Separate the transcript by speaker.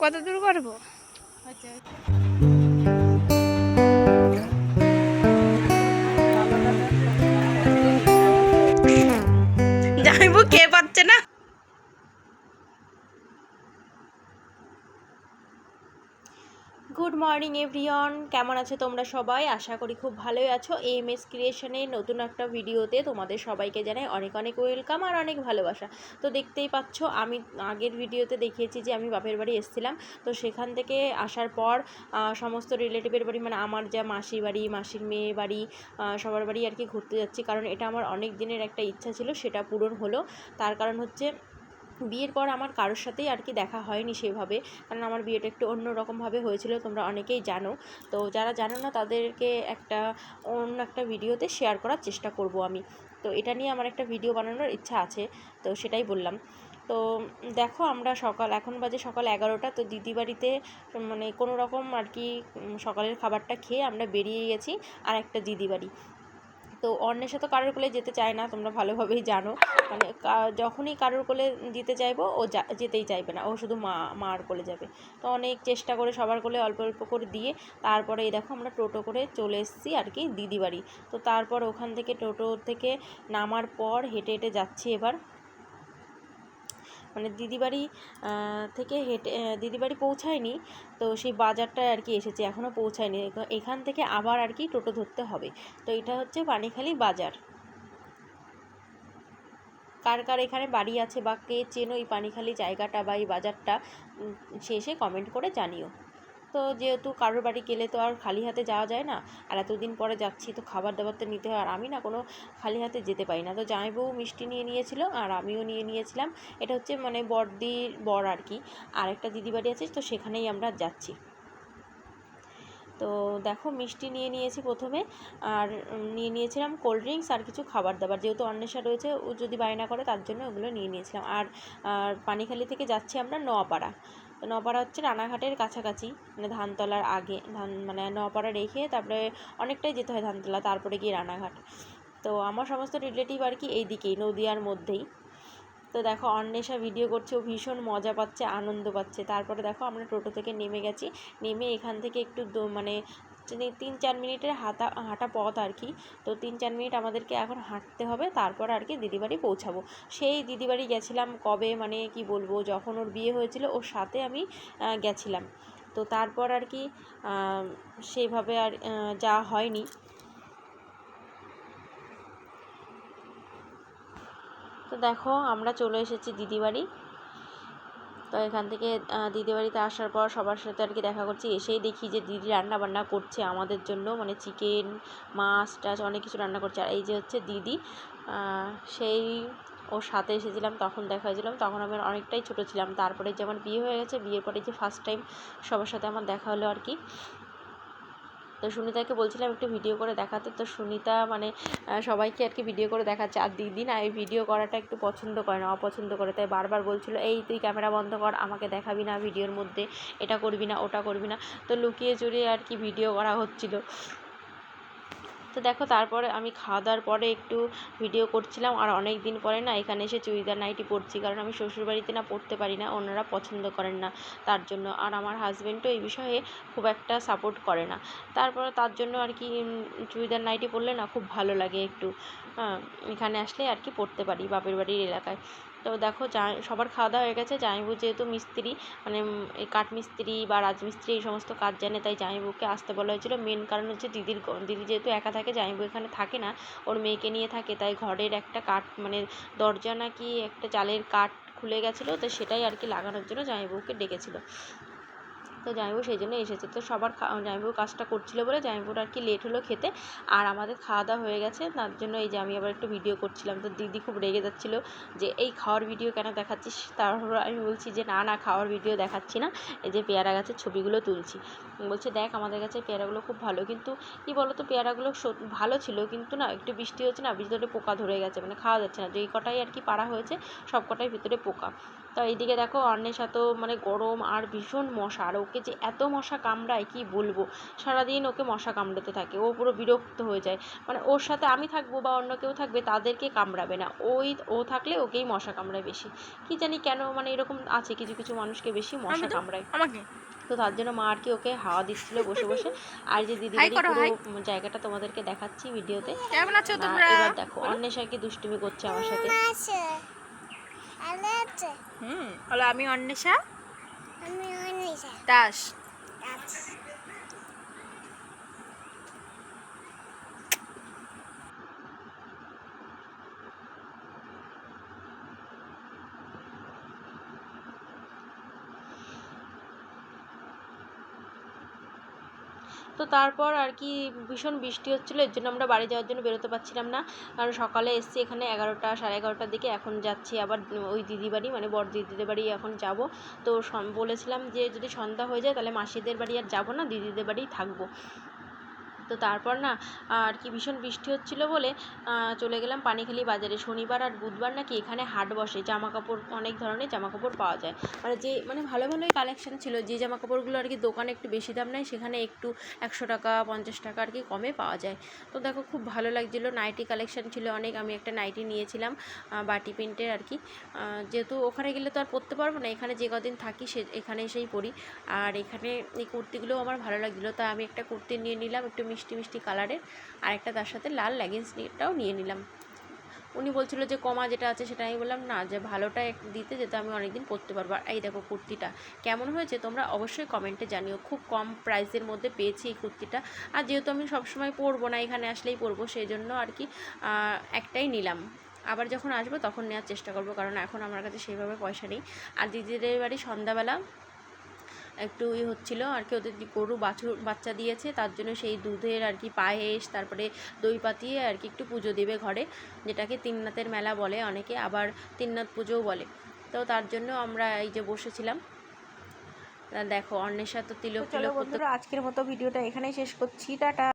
Speaker 1: কত দূর করব? যাইবো কে পাচ্ছে না? গুড মর্নিং এভরিওয়ান কেমন আছো তোমরা সবাই? আশা করি খুব ভালোই আছো। এম এস ক্রিয়েশনের নতুন একটা ভিডিওতে তোমাদের সবাইকে জানাই অনেক অনেক ওয়েলকাম আর অনেক ভালোবাসা। তো দেখতেই পাচ্ছ, আমি আগের ভিডিওতে দেখিয়েছি যে আমি বাপের বাড়ি এসেছিলাম। তো সেখান থেকে আসার পর সমস্ত রিলেটিভের বাড়ি মানে আমার যা মাসির বাড়ি, মাসির মেয়ে বাড়ি সবার বাড়ি আর কি ঘুরতে যাচ্ছি। কারণ এটা আমার অনেক দিনের একটা ইচ্ছা ছিল, সেটা পূরণ হলো। তার কারণ হচ্ছে বিয়ের পর আমার কারোর সাথেই আর কি দেখা হয়নি সেভাবে। কারণ আমার বিয়েটা একটু অন্য রকমভাবে হয়েছিল, তোমরা অনেকেই জানো। তো যারা জানো না, তাদেরকে একটা অন্য একটা ভিডিওতে শেয়ার করার চেষ্টা করব আমি। তো এটা নিয়ে আমার একটা ভিডিও বানানোর ইচ্ছা আছে, তো সেটাই বললাম। তো দেখো আমরা সকাল, এখন বাজে সকাল এগারোটা, তো দিদি বাড়িতে মানে কোনো রকম আর কি সকালের খাবারটা খেয়ে আমরা বেরিয়ে গেছি আর একটা দিদি বাড়ি। তো অন্যের সাথে কারোর কোলে যেতে চায় না, তোমরা ভালোভাবেই জানো। মানে যখনই কারোর কোলে যেতে চাইব, ও যেতেই চাইবে না। ও শুধু মা, মার কোলে যাবে। তো অনেক চেষ্টা করে সবার কোলে অল্প অল্প করে দিয়ে তারপরে এই দেখো আমরা টোটো করে চলে এসেছি আর কি দিদি বাড়ি তো তারপর ওখান থেকে টোটো থেকে নামার পর হেঁটে হেঁটে যাচ্ছি এবার। মানে দিদিবাড়ি থেকে হেঁটে দিদিবাড়ি দিদি বাড়ি পৌঁছায়নি, তো সেই বাজারটায় আর কি এসেছে এখনও পৌঁছায়নি। এখান থেকে আবার আর কি টোটো ধরতে হবে। তো এটা হচ্ছে পানিখালি বাজার। কার কার এখানে বাড়ি আছে বা কে চেনো এই পানিখালি জায়গাটা বা এই বাজারটা সে এসে কমেন্ট করে জানিও। তো যেহেতু কারোর বাড়ি গেলে তো আর খালি হাতে যাওয়া যায় না, আর এতদিন পরে যাচ্ছি তো খাবার দাবার তো নিতে হয়, আর আমি না কোনো খালি হাতে যেতে পারি না। তো জামাইবাবু মিষ্টি নিয়ে নিয়েছিল আর আমিও নিয়ে নিয়েছিলাম। এটা হচ্ছে মানে বড়দির বর আর কি, আর একটা দিদি বাড়ি আছে তো সেখানেই আমরা যাচ্ছি। তো দেখো মিষ্টি নিয়ে নিয়েছি প্রথমে, আর নিয়ে নিয়েছিলাম কোল্ড ড্রিঙ্কস আর কিছু খাবার দাবার যেহেতু অন্বেষা রয়েছে, ও যদি বায়না করে তার জন্য ওগুলো নিয়ে নিয়েছিলাম। আর আর পানিখালি থেকে যাচ্ছি আমরা নোয়াপাড়া তো নোয়াপাড়া হচ্ছে রানাঘাটের কাছাকাছি মানে ধানতলার আগে, ধান মানে নপাড়া রেখে তারপরে অনেকটাই যেতে হয় ধানতলা, তারপরে গিয়ে রানাঘাট। তো আমার সমস্ত রিলেটিভ আর কি এই দিকেই নদিয়ার মধ্যেই। তো দেখো, অন্বেষা ভিডিও করছে, ও ভীষণ মজা পাচ্ছে, আনন্দ পাচ্ছে। তারপরে দেখো, আমরা টোটো থেকে নেমে গেছি, নেমে এখান থেকে একটু মানে তিন- চার মিনিটের হাঁটা হাঁটা পথ আর কি। তো তিন চার মিনিট আমাদেরকে এখন হাঁটতে হবে, তারপর আর কি দিদিবাড়ি পৌঁছাবো। সেই দিদিবাড়ি গেছিলাম কবে মানে কি বলব, যখন ওর বিয়ে হয়েছিল, ওর সাথে আমি গেছিলাম। তো তারপর আর কি সেইভাবে আর যাওয়া হয়নি। তো দেখো, আমরা চলে এসেছি দিদি বাড়ি। তো এখান থেকে দিদি বাড়িতে আসার পর সবার সাথে আর কি দেখা করছি। এসেই দেখি যে দিদি রান্না বান্না করছে আমাদের জন্য। মানে চিকেন মাছ টাছ অনেক কিছু রান্না করছে। আর এই যে হচ্ছে দিদি সেই ওর সাথে এসেছিলাম, তখন দেখা হয়েছিলাম তখন আমি অনেকটাই ছোট ছিলাম। তারপরে যে আমার বিয়ে হয়ে গেছে, বিয়ের পরে যে ফার্স্ট টাইম সবার সাথে আমার দেখা হলো আর কি। তো সুনিতাকে বলছিলাম একটু ভিডিও করে দেখাতে। তো সুনিতা মানে সবাইকে আর কি ভিডিও করে দেখাচ্ছে। আর দিদি না এই ভিডিও করাটা একটু পছন্দ করে না, অপছন্দ করে। তাই বারবার বলছিল, এই তুই ক্যামেরা বন্ধ কর, আমাকে দেখাবি না ভিডিওর মধ্যে। এটা করবি না, ওটা করবি না। তো লুকিয়ে চুরিয়ে আর কি ভিডিও করা হচ্ছিল। তো দেখো তারপরে আমি খাওয়া দাওয়ার পরে একটু ভিডিও করছিলাম। আর অনেক দিন পরে না এখানে এসে চুড়িদার নাইটি পরছি। কারণ আমি শ্বশুরবাড়িতে না পরতে পারি না, ওনারা পছন্দ করেন না তার জন্য। আর আমার হাজব্যান্ডও এই বিষয়ে খুব একটা সাপোর্ট করে না। তারপরে তার জন্য আর কি চুড়িদার নাইটি পরলে না খুব ভালো লাগে একটু। এখানে আসলে আর কি পরতে পারি বাপের বাড়ির এলাকায়। তো দেখো সবার খাওয়া দাওয়া হয়ে গেছে। জামাইবু যেহেতু মিস্ত্রি মানে এই এই কাঠমিস্ত্রি বা রাজমিস্ত্রি এই সমস্ত কাজ জানে, তাই জামাইবুকে আসতে বলা হয়েছিল। মেন কারণ হচ্ছে দিদির দিদি যেহেতু একা থাকে, জামাইবু এখানে থাকে না, ওর মেয়েকে নিয়ে থাকে, তাই ঘরের একটা কাঠ মানে দরজা নাকি একটা চালের কাঠ খুলে গেছিল, তো সেটাই আর কি লাগানোর জন্য জামাইবুকে ডেকেছিল। তো জামাইবাবু সেই জন্য এসেছে। তো সবার জামাইবাবু কাজটা করছিল বলে জামাইবাবুর আর কি লেট হলো খেতে। আর আমাদের খাওয়া দাওয়া হয়ে গেছে, তার জন্য এই যে আমি আবার একটু ভিডিও করছিলাম। তো দিদি খুব রেগে যাচ্ছিল যে, এই খাওয়ার ভিডিও কেন দেখাচ্ছিস? তারপর আমি বলছি যে, না না, খাওয়ার ভিডিও দেখাচ্ছি না। এই যে পেয়ারা গাছের ছবিগুলো তুলছি। বলছে, দেখ, আমাদের কাছে পেয়ারাগুলো খুব ভালো। কিন্তু কী বলো তো পেয়ারাগুলো ভালো ছিল, কিন্তু না, একটু বৃষ্টি হচ্ছে না, ভিতরে পোকা ধরে গেছে। মানে খাওয়া যাচ্ছে না। যেই কটাই আর কি পাড়া হয়েছে, সব কটাই ভিতরে পোকা। তো এইদিকে দেখো অন্বেষা তো মানে গরম আর ভীষণ মশা আর ওকে যে এত মশা কামড়ায় কি বলব? সারাদিন ওকে মশা কামড়াতে থাকে ও পুরো বিরক্ত হয়ে যায়। মানে ওর সাথে আমি থাকব বা অন্য কেউ থাকবে তাদেরকে কামড়াবে না ওই ও থাকলে ওকেই মশা কামড়ায় বেশি। কি জানি কেন মানে এরকম আছে কিছু কিছু মানুষকে বেশি মশা কামড়ায়।
Speaker 2: আমাকে।
Speaker 1: তো তার জন্য মা আর কি ওকে হাওয়া দিচ্ছিল বসে বসে। আর যে দিদি। পুরো জায়গাটা তোমাদেরকে দেখাচ্ছি ভিডিওতে।
Speaker 2: কেমন আছো তোমরা?
Speaker 1: এবার দেখো অন্বেষা কি দুষ্টুমি করছে আমার সাথে।
Speaker 2: হুম হলো আমি অন্বেষা?
Speaker 3: আমি অন্বেষা।
Speaker 2: দাস।
Speaker 3: আছে
Speaker 1: তো তারপর আর কি ভীষণ বৃষ্টি হচ্ছিল, এর জন্য আমরা বাড়ি যাওয়ার জন্য বেরোতে পারছিলাম না। কারণ সকালে এসছি এখানে এগারোটা, সাড়ে এগারোটার দিকে, এখন যাচ্ছি আবার ওই দিদি বাড়ি মানে বড় দিদিদের বাড়ি এখন যাব। তো বলেছিলাম যে যদি সন্ধ্যা হয়ে যায় তাহলে মাসিদের বাড়ি আর যাব না, দিদিদের বাড়িই থাকব। তো তারপর না, আর কি ভীষণ বৃষ্টি হচ্ছিল বলে চলে গেলাম পানিখালি বাজারে। শনিবার আর বুধবার নাকি এখানে হাট বসে জামা কাপড় অনেক ধরনের জামা কাপড় পাওয়া যায়। মানে যে মানে ভালো ভালোই কালেকশন ছিল, যে জামা কাপড়গুলো আর কি দোকানে একটু বেশি দাম নেয়, সেখানে একটু একশো টাকা, পঞ্চাশ টাকা আর কি কমে পাওয়া যায়। তো দেখো, খুব ভালো লাগছিল। নাইটি কালেকশন ছিল অনেক, আমি একটা নাইটি নিয়েছিলাম বাটি প্রিন্টের আর কি। যেহেতু ওখানে গেলে তো আর পরতে পারব না, এখানে যে কদিন থাকি সে, এখানে এসেই পরি। আর এখানে এই কুর্তিগুলোও আমার ভালো লাগছিল, তাই আমি একটা কুর্তি নিয়ে নিলাম, একটু মিষ্টি মিষ্টি কালারের আর একটা তার সাথে লাল লেগিংসটাও নিয়ে নিলাম। উনি বলছিল যে, কমা যেটা আছে সেটা, আমি বললাম, না, যে ভালোটা দিতে যেতে আমি অনেকদিন পরতে পারব। আর এই দেখো কুর্তিটা, কেমন হয়েছে তোমরা অবশ্যই কমেন্টে জানিও। খুব কম প্রাইসের মধ্যে পেয়েছি এই কুর্তিটা। আর যেহেতু আমি সবসময় পরবো না, এখানে আসলেই পরবো সেই জন্য আর কি একটাই নিলাম। আবার যখন আসব তখন নেওয়ার চেষ্টা করব, কারণ এখন আমার কাছে সেইভাবে পয়সা নেই। আর দিদিদের বাড়ি সন্ধ্যাবেলা একটু ইয়ে হচ্ছিল আর কি ওদের গরু বাছুর বাচ্চা দিয়েছে তার জন্য সেই দুধের আর কি পায়েস তারপরে দই পাতিয়ে আর কি একটু পুজো দেবে ঘরে যেটাকে তিননাথের মেলা বলে অনেকে আবার তিননাথ পুজোও বলে। তো তার জন্য আমরা এই যে বসেছিলাম। দেখো অন্বেষা তো তিলক
Speaker 2: চলো
Speaker 1: তিলক
Speaker 2: বন্ধুরা আজকের মতো ভিডিওটা এখানেই শেষ করছি টাটা।